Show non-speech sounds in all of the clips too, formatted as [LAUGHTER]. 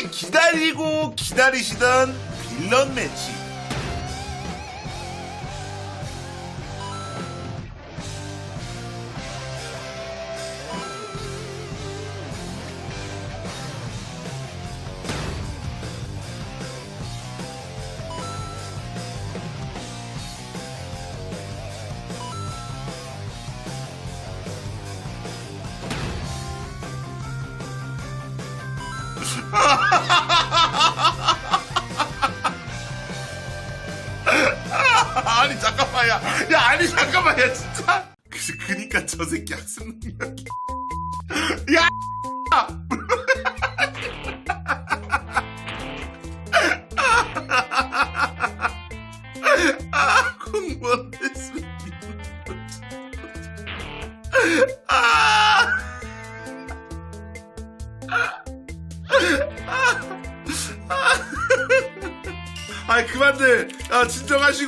기다리고 기다리시던 빌런 매치.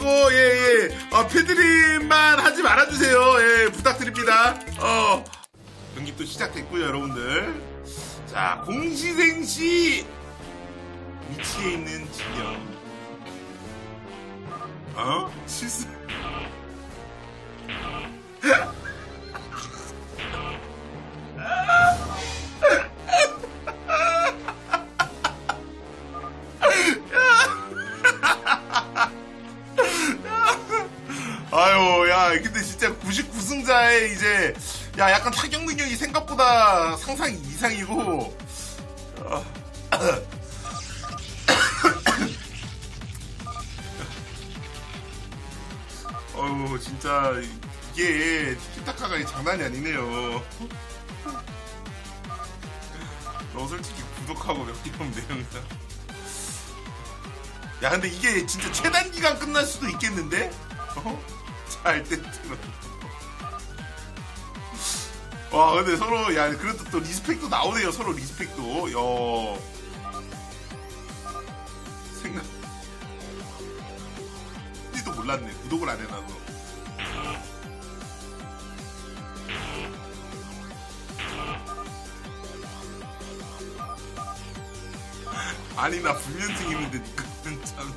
진정하시고 예예. 아, 패드립만 하지 말아주세요. 예 부탁드립니다. 어. 경기 또 시작됐고요 여러분들. 자 공시생시 위치에 있는 진영 어? 실수 근데 진짜 99승자의 이제, 야, 약간 타격 능력이 생각보다 상상 이상이고, 어, [COUGHS] 어우, 진짜, 이게, 티키타카가 장난이 아니네요. 너 솔직히 구독하고 몇 개면 내용이다. 야, 근데 이게 진짜 최단 기간 끝날 수도 있겠는데? 어? 들어. 와, 근데 서로, 야, 그래도 또 리스펙도 나오네요. 서로 리스펙도. 야. 생각. 지도 몰랐네. 구독을 안 해놔서. 아니, 나 불면증 있는데, 니꺼는 참.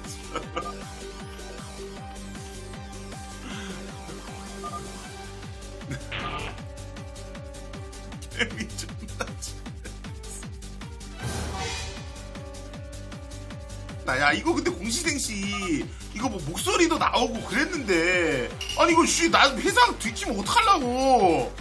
야 이거 근데 공시생시 이거 뭐 목소리도 나오고 그랬는데. 아니 이거 씨나 회사 뒤치면 어떡하려고.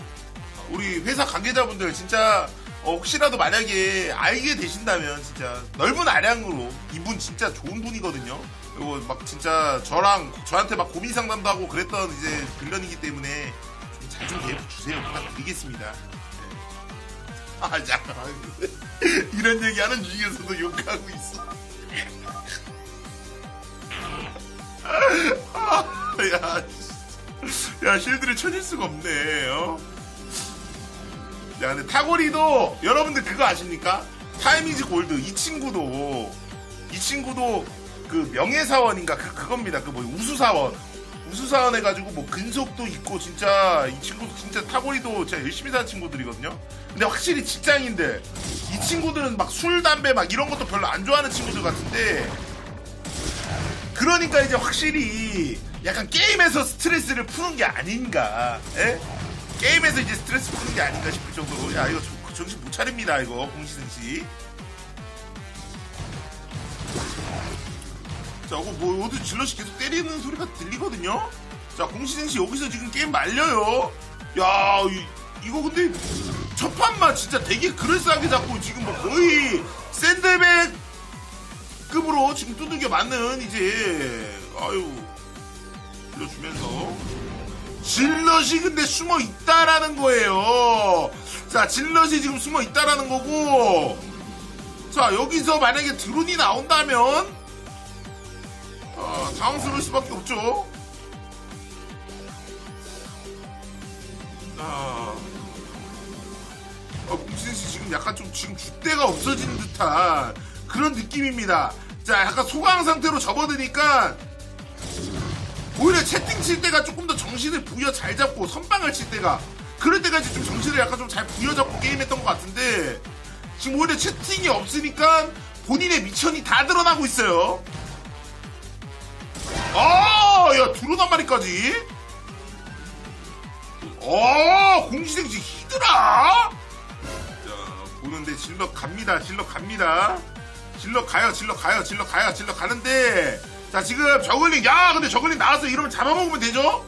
우리 회사 관계자분들 진짜 어, 혹시라도 만약에 알게 되신다면 진짜 넓은 아량으로 이분 진짜 좋은 분이거든요. 그리고 막 진짜 저랑 저한테 막 고민 상담도 하고 그랬던 이제 빌런이기 때문에 잘좀 대해 주세요. 부탁드리겠습니다. 아, 잠깐만. [LAUGHS] 이런 얘기 하는 중에서도 욕하고 있어. 야. 야, 실드를 쳐질 수가 없네, 어? 야, 근데 타고리도, 여러분들 그거 아십니까? 타이미즈 골드, 이 친구도, 이 친구도 그 명예사원인가? 그, 그겁니다. 그 뭐, 우수사원. 우수사원 해가지고 뭐 근속도 있고 진짜 이 친구 진짜 타고리도 진짜 열심히 사는 친구들이거든요. 근데 확실히 직장인들 이 친구들은 막 술 담배 막 이런 것도 별로 안 좋아하는 친구들 같은데 그러니까 이제 확실히 약간 게임에서 스트레스를 푸는 게 아닌가. 에? 게임에서 이제 스트레스 푸는 게 아닌가 싶을 정도로 야 이거 정- 정신 못 차립니다 이거 공시승 씨. 자, 이거 뭐, 어디 질럿이 계속 때리는 소리가 들리거든요? 자, 공시생 씨 여기서 지금 게임 말려요? 야, 이, 이거 근데, 첫 판만 진짜 되게 그럴싸하게 잡고 지금 뭐 거의 샌드백 급으로 지금 두들겨 맞는 이제, 아유, 빌려주면서. 질럿이 근데 숨어 있다라는 거예요. 자, 질럿이 지금 숨어 있다라는 거고, 자, 여기서 만약에 드론이 나온다면, 어, 당황스러울 수밖에 없죠. 아, 어, 공신 씨 지금 약간 좀 지금 줏대가 없어지는 듯한 그런 느낌입니다. 자, 약간 소강 상태로 접어드니까 오히려 채팅 칠 때가 조금 더 정신을 부여 잘 잡고 선방을 칠 때가 그럴 때까지 좀 정신을 약간 좀 잘 부여잡고 게임했던 것 같은데 지금 오히려 채팅이 없으니까 본인의 미천이 다 드러나고 있어요. 아, 야, 한 마리까지. 어, 공시생지 히드라. 자, 보는데 질러 갑니다. 질러 갑니다. 질러 가요. 질러 가요. 질러 가요. 질러 가는데. 자, 지금 저글링. 야, 근데 저글링 나와서 이러면 잡아먹으면 되죠?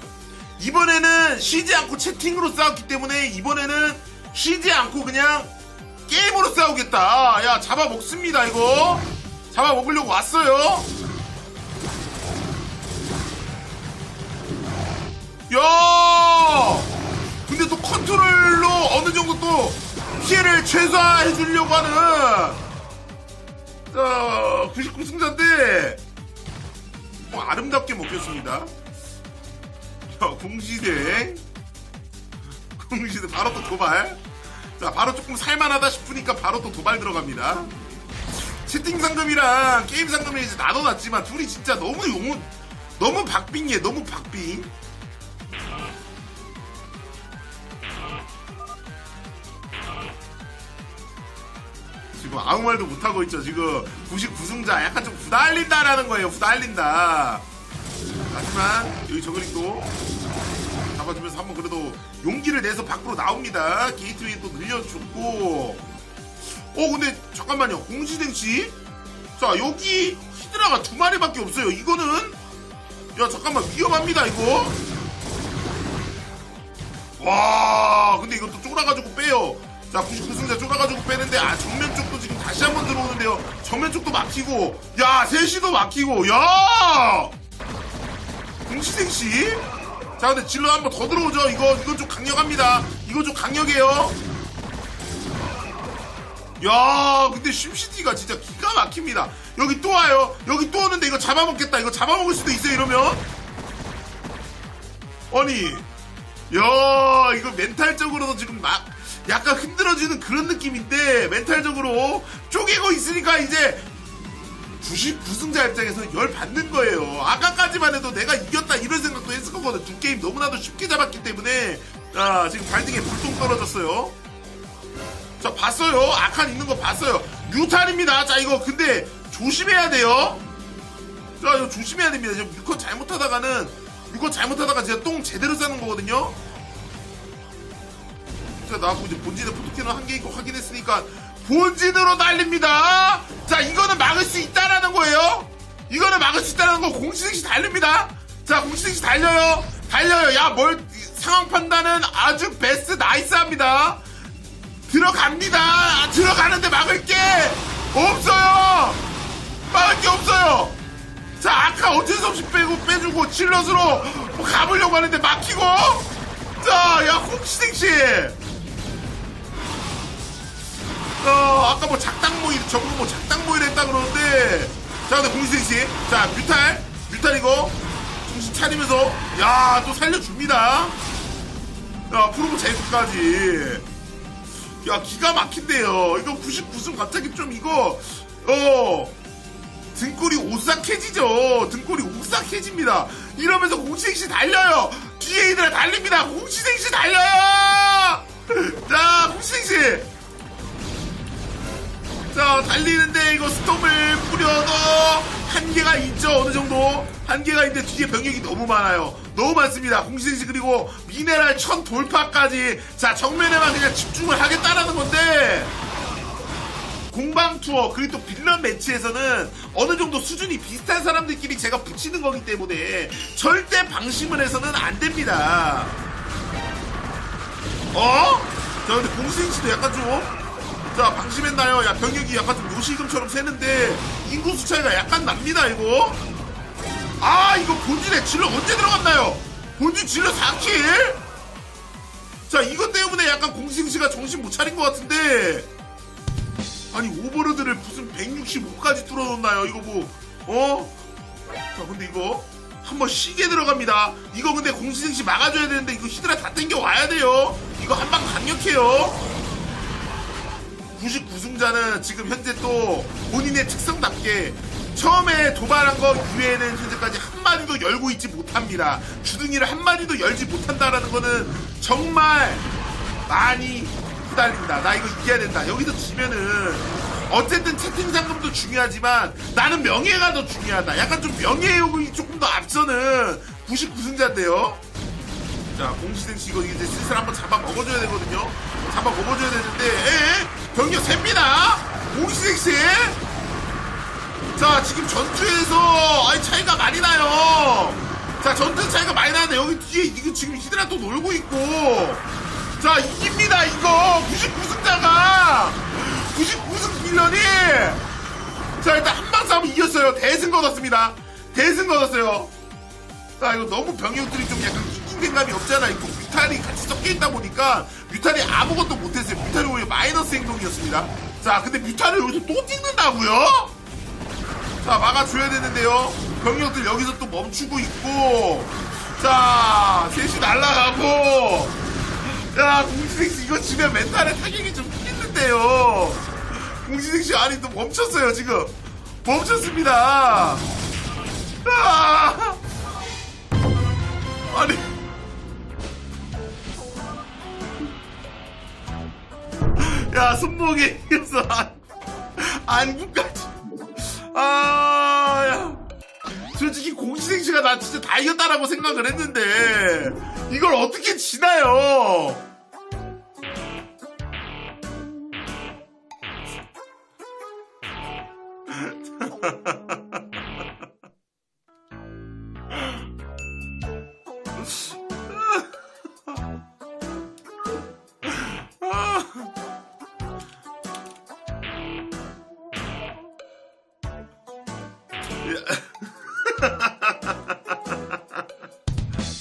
이번에는 쉬지 않고 채팅으로 싸웠기 때문에 이번에는 쉬지 않고 그냥 게임으로 싸우겠다. 야, 잡아먹습니다, 이거. 잡아먹으려고 왔어요. 야! 근데 또 컨트롤로 어느 정도 또 피해를 최소화해 주려고 하는 자, 99승자인데 뭐 아름답게 먹겠습니다. 자, 공시대 공시대 바로 또 도발. 자, 바로 조금 살만하다 싶으니까 바로 또 도발 들어갑니다. 채팅 상금이랑 게임 상금이 이제 나눠놨지만 둘이 진짜 너무 용 너무 박빙이에요. 너무 박빙. 지금 아무 말도 못하고 있죠. 지금 99승자 약간 좀 후달린다라는 거예요. 후달린다. 하지만 여기 저글링도 잡아주면서 한번 그래도 용기를 내서 밖으로 나옵니다. 게이트웨이 또 늘려줬고. 어 근데 잠깐만요. 공시댕씨. 자 여기 히드라가 두 마리밖에 없어요. 이거는 야 잠깐만 위험합니다 이거. 와 근데 이것도 쫄아가지고 빼요. 자 99승자 쫄아가지고 빼는데 아 정면 쪽 도 지금 다시 한번 들어오는데요. 정면 쪽도 막히고 야 셋이도 막히고 야! 공시생씨 자 근데 질러 한번 더 들어오죠. 이거 이건 좀 강력합니다. 이거 좀 강력해요. 야 근데 심시티가 진짜 기가 막힙니다. 여기 또 와요. 여기 또 오는데 이거 잡아먹겠다. 이거 잡아먹을 수도 있어요 이러면. 아니 야 이거 멘탈적으로도 지금 막 약간 흔들어지는 그런 느낌인데 멘탈적으로 쪼개고 있으니까 이제 99승자 입장에서 열 받는 거예요. 아까까지만 해도 내가 이겼다 이런 생각도 했을 거거든. 두 게임 너무나도 쉽게 잡았기 때문에 아, 지금 발등에 불똥 떨어졌어요. 자 봤어요. 아칸 있는 거 봤어요. 뮤탄입니다. 자 이거 근데 조심해야 돼요. 자 이거 조심해야 됩니다. 지금 6컷 잘못하다가는 6컷 잘못하다가 진짜 똥 제대로 싸는 거거든요. 자 나왔고 이제 본진에 포토캐논 한 개인 거 확인했으니까 본진으로 날립니다. 자 이거는 막을 수 있다라는 거예요. 이거는 막을 수 있다는 거 공시생시 달립니다. 자 공시생시 달려요. 달려요. 야 뭘 상황 판단은 아주 베스트 나이스합니다. 들어갑니다. 아, 들어가는데 막을 게 없어요. 막을 게 없어요. 자 아까 어쩔 수 없이 빼고 빼주고 질럿으로 뭐 가보려고 하는데 막히고. 자야 홍시생시. 어, 아까 뭐 작당 모일, 저거 뭐 작당 모일 했다 그러는데, 자, 근데 공시생 씨, 자, 뮤탈, 뮤탈 이거, 정신 차리면서, 야, 또 살려줍니다. 야, 프로브 제이크까지. 야, 기가 막힌데요. 이거 99승 갑자기 좀 이거, 어, 등골이 오싹해지죠. 등골이 오싹해집니다. 이러면서 공시생 씨 달려요. 뒤에 이들 달립니다. 공시생 씨 달려요! 자, 공시생 씨. 자 달리는데 이거 스톰을 뿌려도 한계가 있죠 어느 정도? 한계가 있는데 뒤에 병력이 너무 많아요. 너무 많습니다. 공시생시 그리고 미네랄 천 돌파까지. 자 정면에만 그냥 집중을 하겠다라는 건데. 공방 투어 그리고 또 빌런 매치에서는 어느 정도 수준이 비슷한 사람들끼리 제가 붙이는 거기 때문에 절대 방심을 해서는 안 됩니다. 어? 자 근데 공시생시도 약간 좀 자 방심했 나요? 야 병력이 약간 좀 요실금처럼 새는데 인구수 차이가 약간 납니다 이거 아 이거 본진에 질러 언제 들어갔나요? 본진 질러 4킬? 자 이것 때문에 약간 공승씨가 정신 못 차린 것 같은데 아니 오버로드를 무슨 165까지 뚫어놓나요 이거 뭐 어? 자 근데 이거 한번 쉬게 들어갑니다 이거 근데 공시생씨 막아줘야 되는데 이거 히드라 다 땡겨 와야 돼요 이거 한방 강력해요 99승자는 지금 현재 또 본인의 특성답게 처음에 도발한 거 이외에는 현재까지 한마디도 열고 있지 못합니다. 주둥이를 한마디도 열지 못한다라는 거는 정말 많이 후달린다. 나 이거 이겨야 된다. 여기서 지면은 어쨌든 채팅 상금도 중요하지만 나는 명예가 더 중요하다. 약간 좀 명예욕이 조금 더 앞서는 99승자인데요. 자, 공시생 씨 이거 이제 슬슬 한번 잡아 먹어줘야 되거든요. 잡아 먹어줘야 되는데, 에? 병력 셉니다! 공시생씨! 자, 지금 전투에서, 아니, 차이가 많이 나요! 자, 전투 차이가 많이 나는데, 여기 뒤에, 이거 지금 히드라 또 놀고 있고, 자, 이깁니다, 이거! 99승자가! 99승 빌런이! 자, 일단 한방 싸움 이겼어요. 대승 거뒀습니다. 대승 거뒀어요. 자, 이거 너무 병력들이 좀 약간 낑낑대감이 없잖아. 이거 뮤탈이 같이 섞여 있다 보니까 뮤탈이 아무것도 못했어요. 뮤탈이 오히려 마이너스 행동이었습니다. 자, 근데 뮤탈을 여기서 또 찍는다고요? 자, 막아줘야 되는데요. 병력들 여기서 또 멈추고 있고. 자, 셋이 날아가고. 야, 공시생씨 이거 지면 멘탈에 타격이 좀 크겠는데요. 공시생씨 아니 또 멈췄어요, 지금. 멈췄습니다. 아! 아니. 야, 손목에 이어서 안, 안구까지. 아, 야. 솔직히 공시생씨가 나 진짜 다 이겼다라고 생각을 했는데, 이걸 어떻게 지나요? [LAUGHS]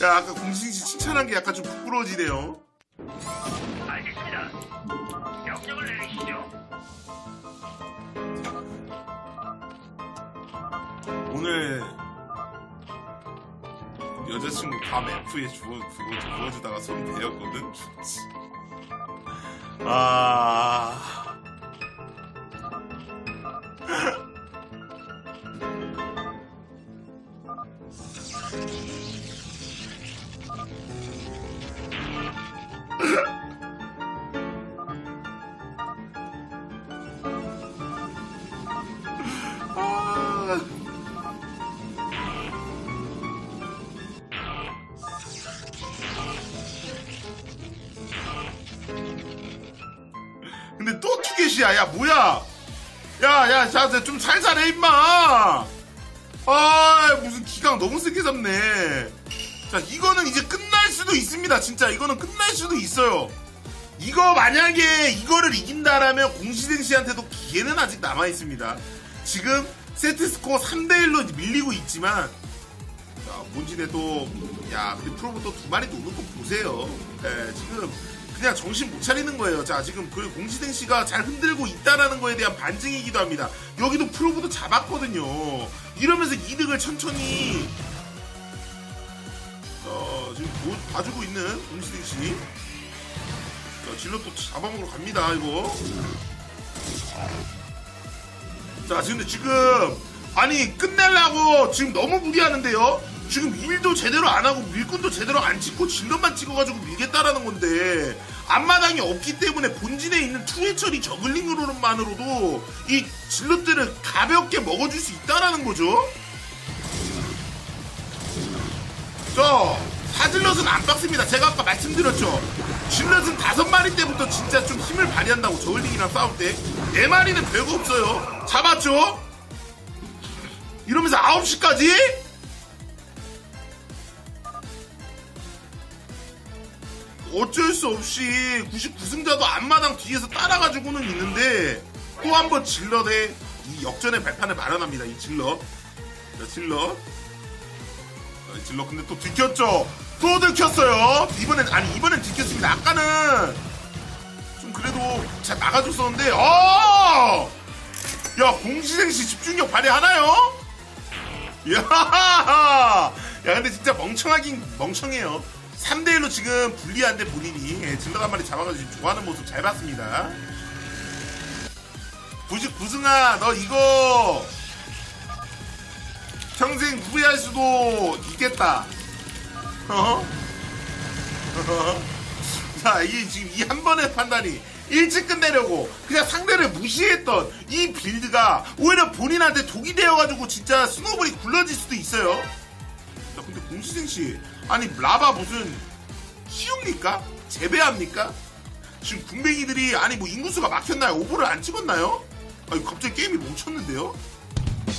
야, 아까 공시생씨 칭찬한 게 약간 좀 부끄러워지네요. 알겠습니다. 명령을 내리시죠. 오늘 여자친구 밤 F에 주워, 주워, 주워주다가 손 베었거든? 아. 또 투겟이야. 야, 뭐야? 야, 야, 자, 좀 살살 해, 임마! 아, 무슨 기강 너무 세게 잡네. 자, 이거는 이제 끝날 수도 있습니다. 진짜. 이거는 끝날 수도 있어요. 이거 만약에 이거를 이긴다라면 공시생 씨한테도 기회는 아직 남아있습니다. 지금 세트 스코어 3대1로 밀리고 있지만, 자, 본진에도, 야, 근데 프로브 또 두 마리 노는 거 보세요. 예, 지금 그냥 정신 못 차리는 거예요. 자, 지금 그 공시생 씨가 잘 흔들고 있다라는 거에 대한 반증이기도 합니다. 여기도 프로브도 잡았거든요. 이러면서 이득을 천천히, 자, 지금 보- 봐주고 있는 공시생 씨. 자, 질러 또 잡아먹으러 갑니다, 이거. 자, 근데 지금, 아니, 끝내려고 지금 너무 무리하는데요? 지금 일도 제대로 안 하고 밀꾼도 제대로 안 찍고 질럿만 찍어가지고 밀겠다라는 건데, 앞마당이 없기 때문에 본진에 있는 투해처리 저글링으로만으로도 이 질럿들을 가볍게 먹어줄 수 있다라는 거죠? 자, 사질럿은 안 빡습니다. 제가 아까 말씀드렸죠. 질럿은 다섯 마리 때부터 진짜 좀 힘을 발휘한다고 저울링이랑 싸울 때. 네 마리는 별거 없어요. 잡았죠? 이러면서 아홉 시까지 어쩔 수 없이 99승자도 앞마당 뒤에서 따라가지고는 있는데 또 한 번 질럿의 이 역전의 발판을 마련합니다. 이 질럿. 자, 질럿. 아, 질럿 근데 또 들켰죠? 또 들켰어요. 이번엔 아니 이번엔 들켰습니다. 아까는 좀 그래도 잘 막아줬었는데 어! 야 공시생시 집중력 발휘하나요? [LAUGHS] 야, 야 근데 진짜 멍청하긴 멍청해요. 3대1로 지금 불리한데 본인이 예, 질럿 한 마리 잡아가지고 지금 좋아하는 모습 잘 봤습니다. 99승아 너 이거 평생 후회할 수도 있겠다. 어? [LAUGHS] 자, 이게 지금 이 한 번의 판단이 일찍 끝내려고 그냥 상대를 무시했던 이 빌드가 오히려 본인한테 독이 되어가지고 진짜 스노볼이 굴러질 수도 있어요. 야, 근데 공시생 씨, 아니 라바 무슨 쉬웁니까? 재배합니까? 지금 군뱅이들이 아니 뭐 인구수가 막혔나요? 오버를 안 찍었나요? 아니 갑자기 게임이 멈췄는데요?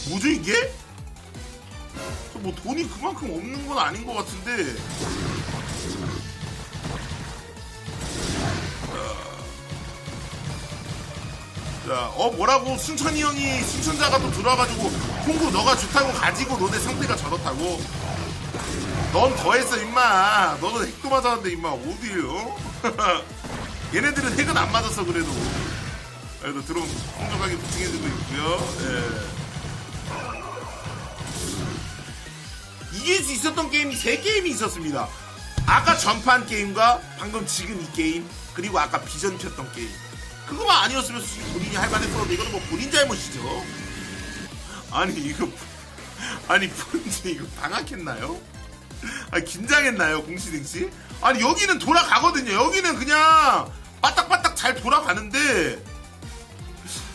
뭐죠 이게? 저뭐 돈이 그만큼 없는 건 아닌 것 같은데 자, 어 뭐라고 순천이 형이 순천자가 또 들어와가지고 홍구 너가 좋다고 가지고 너네 상태가 저렇다고 넌 더했어 임마. 너는 핵도 맞았는데 임마. 어딜 어? [LAUGHS] 얘네들은 핵은 안 맞았어 그래도. 그래도 드론 풍족하게 부팅해주고 있고요. 예. 이길 수 있었던 게임이 세 게임이 있었습니다. 아까 전판 게임과 방금 지금 이 게임 그리고 아까 비전 켰던 게임. 그거만 아니었으면 본인이 할 만했었는데 이거는 뭐 본인 잘못이죠. 아니 이거 아니 [LAUGHS] 본인이 이거 방학했나요? [LAUGHS] 아니 긴장했나요 공시등 씨? 아니 여기는 돌아가거든요. 여기는 그냥 빠딱빠딱 잘 돌아가는데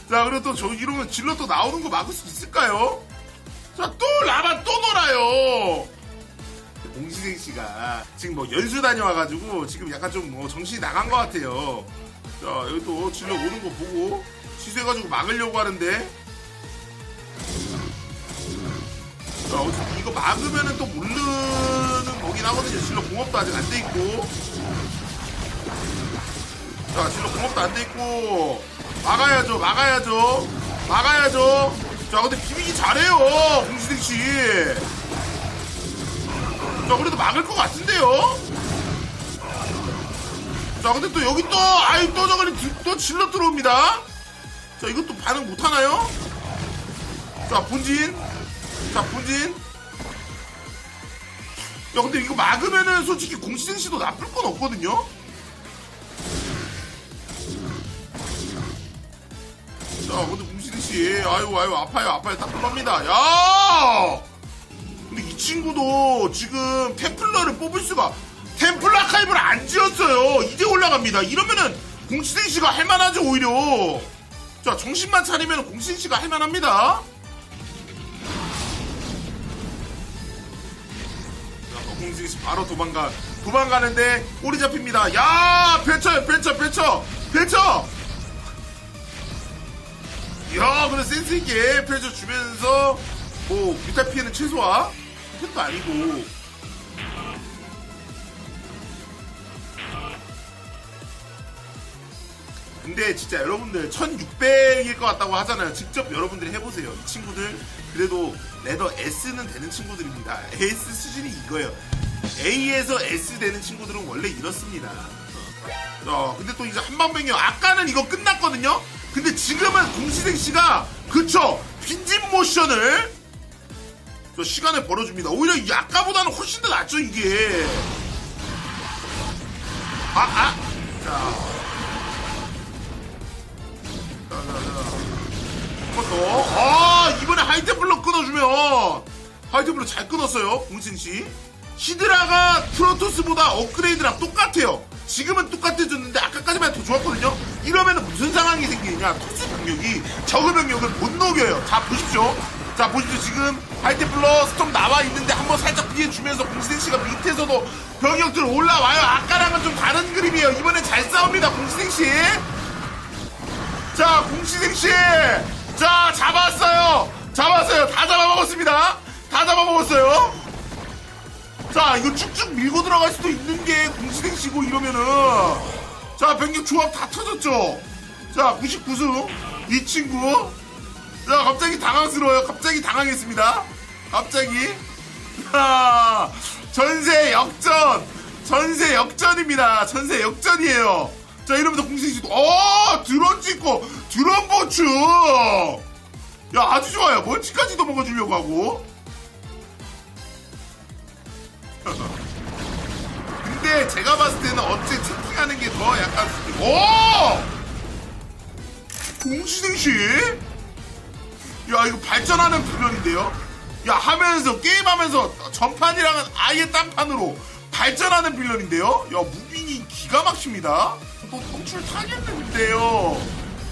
자 그리고 또저 이러면 질러 또 나오는 거 막을 수 있을까요? 자 또 라반 또 놀아요. 공시생 씨가 지금 뭐 연수 다녀와가지고 지금 약간 좀 뭐 정신이 나간 것 같아요. 자 여기 또 질러 오는 거 보고 취소해가지고 막으려고 하는데 어차피 이거 막으면은 또 모르는 거긴 하거든요. 실로 공업도 아직 안 돼 있고. 자, 실로 공업도 안 돼 있고. 막아야죠, 막아야죠. 막아야죠. 자, 근데 비비기 잘해요. 공시생 씨. 자, 그래도 막을 것 같은데요? 자, 근데 또 여기 또, 아이, 또 저거는 디- 또 질러 들어옵니다. 자, 이것도 반응 못하나요? 자, 본진. 자, 본진. 야, 근데 이거 막으면은 솔직히 공시생 씨도 나쁠 건 없거든요? 자, 근데 공시생 씨, 아유, 아유, 아파요, 아파요. 따끔합니다. 야! 근데 이 친구도 지금 템플러를 뽑을 수가, 템플러 아카이브를 안 지었어요. 이제 올라갑니다. 이러면은 공시생 씨가 할만하죠, 오히려. 자, 정신만 차리면 공시생 씨가 할만합니다. 씨 바로 도망가 도망가는데 꼬리 잡힙니다. 야 펼쳐요 펼쳐 펼쳐 펼쳐. 야 그래 센스 있게 펼쳐 주면서 뭐 뮤탈 피해는 최소화 도 아니고. 근데 진짜 여러분들 1600일 것 같다고 하잖아요. 직접 여러분들이 해보세요. 이 친구들 그래도 레더 S는 되는 친구들입니다. S 수준이 이거예요. A에서 S 되는 친구들은 원래 이렇습니다. 어, 근데 또 이제 한방병이요. 아까는 이거 끝났거든요. 근데 지금은 공시생 씨가 그쵸 빈집 모션을 저 시간을 벌어줍니다. 오히려 이 아까보다는 훨씬 더 낫죠 이게. 아 아. 자. 한번 더. 아, 이번에 하이테플러 끊어주면. 하이테플러 잘 끊었어요, 공신 씨. 히드라가 프로토스보다 업그레이드랑 똑같아요. 지금은 똑같아졌는데, 아까까지만 더 좋았거든요? 이러면 무슨 상황이 생기느냐. 토스 병력이 적의 병력을 못 녹여요. 자, 보십시오. 자, 보십시오. 지금 하이테플러 스톰 나와 있는데 한번 살짝 피해주면서 공신씨가 밑에서도 병력들 올라와요. 아까랑은 좀 다른 그림이에요. 이번에 잘 싸웁니다, 공신씨. 자, 공시생 씨, 자 잡았어요. 잡았어요. 다 잡아먹었습니다. 다 잡아먹었어요. 자, 이거 쭉쭉 밀고 들어갈 수도 있는 게 공시생 씨고 이러면은 자 병력 조합 다 터졌죠. 자, 99수 이 친구. 자, 갑자기 당황스러워요. 갑자기 당황했습니다. 갑자기. 자, 전세 역전. 전세 역전입니다. 전세 역전이에요. 자, 이러면서 공식씨도, 어, 드론 찍고, 드론 보충! 야, 아주 좋아요. 멀치까지도 먹어주려고 하고. [LAUGHS] 근데 제가 봤을 때는 어째 채팅하는 게 더 약간, 오! 공시생씨? 야, 이거 발전하는 불변인데요? 야, 하면서, 게임하면서, 전판이랑은 아예 딴판으로 발전하는 빌런인데요? 야, 무빙이 기가 막힙니다. 또 똥줄 타겠는데요.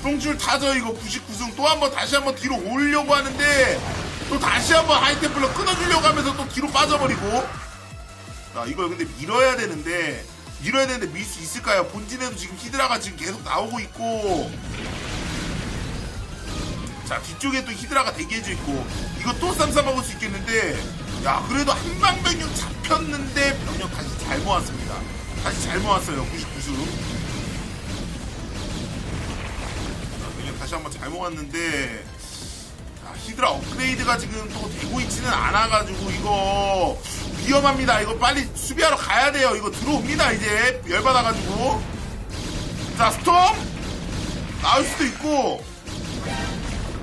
똥줄 타죠 이거 99승 또 한번 다시 한번 뒤로 오려고 하는데 또 다시 한번 하이템플러 끊어주려고 하면서 또 뒤로 빠져버리고 자 이걸 근데 밀어야 되는데 밀어야 되는데 밀 수 있을까요? 본진에도 지금 히드라가 지금 계속 나오고 있고. 자 뒤쪽에 또 히드라가 대기해져 있고. 이거 또 쌈싸 먹을 수 있겠는데. 야 그래도 한방 병력 잡혔는데 병력 다시 잘 모았습니다. 다시 잘 모았어요. 99수 병력 다시 한번 잘 모았는데. 자, 히드라 업그레이드가 지금 또 되고 있지는 않아가지고 이거 위험합니다. 이거 빨리 수비하러 가야 돼요. 이거 들어옵니다 이제. 열받아가지고. 자 스톰! 나올 수도 있고.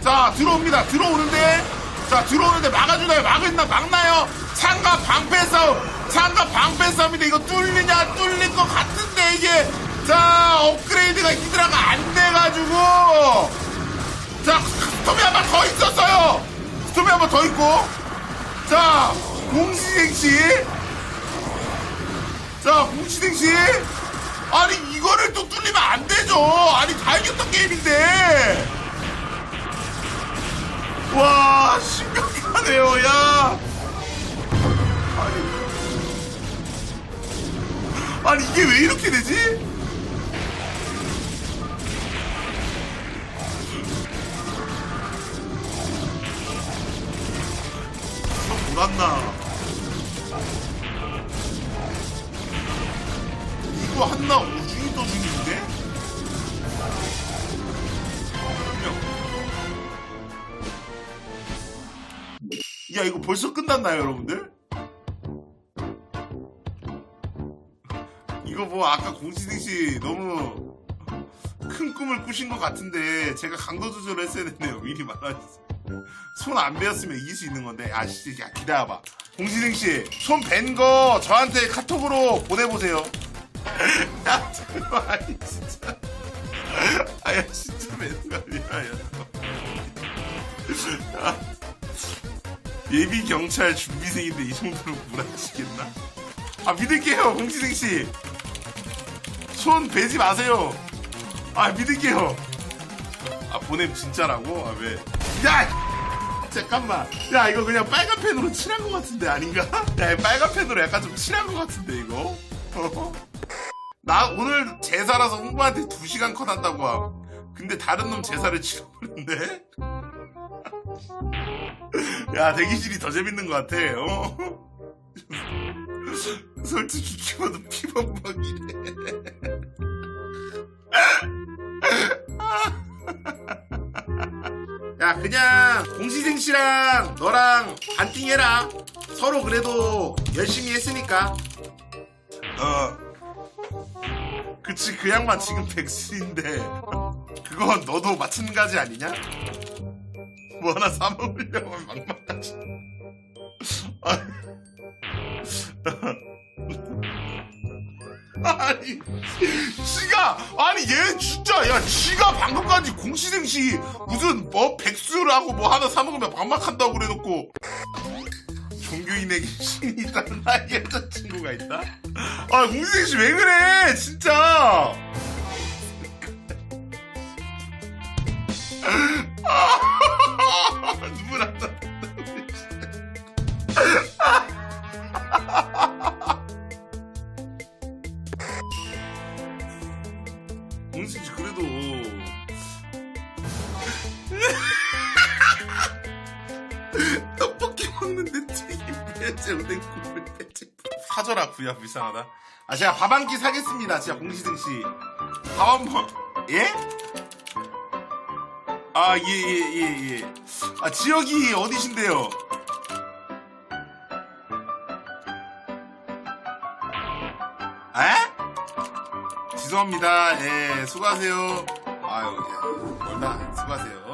자 들어옵니다. 들어오는데. 자 들어오는데 막아주나요? 막았나 막나요? 창가 방패 싸움. 창가 방패 싸움인데 이거 뚫리냐 뚫릴 것 같은데 이게. 자 업그레이드가 히드라가 안 돼가지고. 자 스톰이 한 번 더 있었어요. 스톰이 한 번 더 있고. 자 공시생시 자 공시생시 아니 이거를 또 뚫리면 안 되죠. 아니 다 이겼던 게임인데. 와 심각하네요 야. 아니. 아니 이게 왜 이렇게 되지? 저 몰랐나 이거 한나 오중이 떠중인데? 야 이거 벌써 끝났나요 여러분들? 이거 뭐 아까 공시생씨 너무 큰 꿈을 꾸신 것 같은데 제가 강도 조절을 했어야 됐네요 미리 말아주세요 손 안 베었으면 이길 수 있는 건데 아씨 야 기다려봐 공시생 씨 손 벤 거 저한테 카톡으로 보내보세요 야 [LAUGHS] 잠깐만 아니 진짜 아야 진짜 맨날이야 야 예비 경찰 준비생인데 이 정도로 무라치겠나? 아 믿을게요 공지생 씨. 손 베지 마세요. 아 믿을게요. 아 보냄 진짜라고? 아 왜? 야 잠깐만. 야 이거 그냥 빨간 펜으로 칠한 것 같은데 아닌가? 야 빨간 펜으로 약간 좀 칠한 것 같은데 이거. 나 오늘 제사라서 홍보한테 2 시간 컷 한다고 함. 근데 다른 놈 제사를 치러버렸네. [LAUGHS] 야 대기실이 더 재밌는 것 같아 어? [LAUGHS] 솔직히 키워도 피범벅이래 [LAUGHS] 야 그냥 공시생 씨랑 너랑 반띵해라. 서로 그래도 열심히 했으니까. 어 그치 그 양반 지금 백수인데. 그건 너도 마찬가지 아니냐? 뭐 하나 사먹으려고 막막 아니, 지가, 아니, 얘 진짜, 야, 지가 방금까지 공시생시 무슨 뭐 백수라고 뭐 하나 사먹으면 막막한다고 그래놓고. 종교인에게 [LAUGHS] 신이 있다는 나의 여자친구가 있다? 아, 공시생시 왜 그래, 진짜! 공식 씨 그래도 [LAUGHS] 떡볶이 먹는데 튀김 배째 오뎅 국물 배째 사줘라 구야 불쌍하다 아 제가 밥 한 끼 사겠습니다 진짜 공시생 씨밥 한번 예? 아, 예, 예, 예, 예. 아, 지역이 어디신데요? 죄송합니다. 예, 수고하세요. 아유, 예, 멀다. 수고하세요.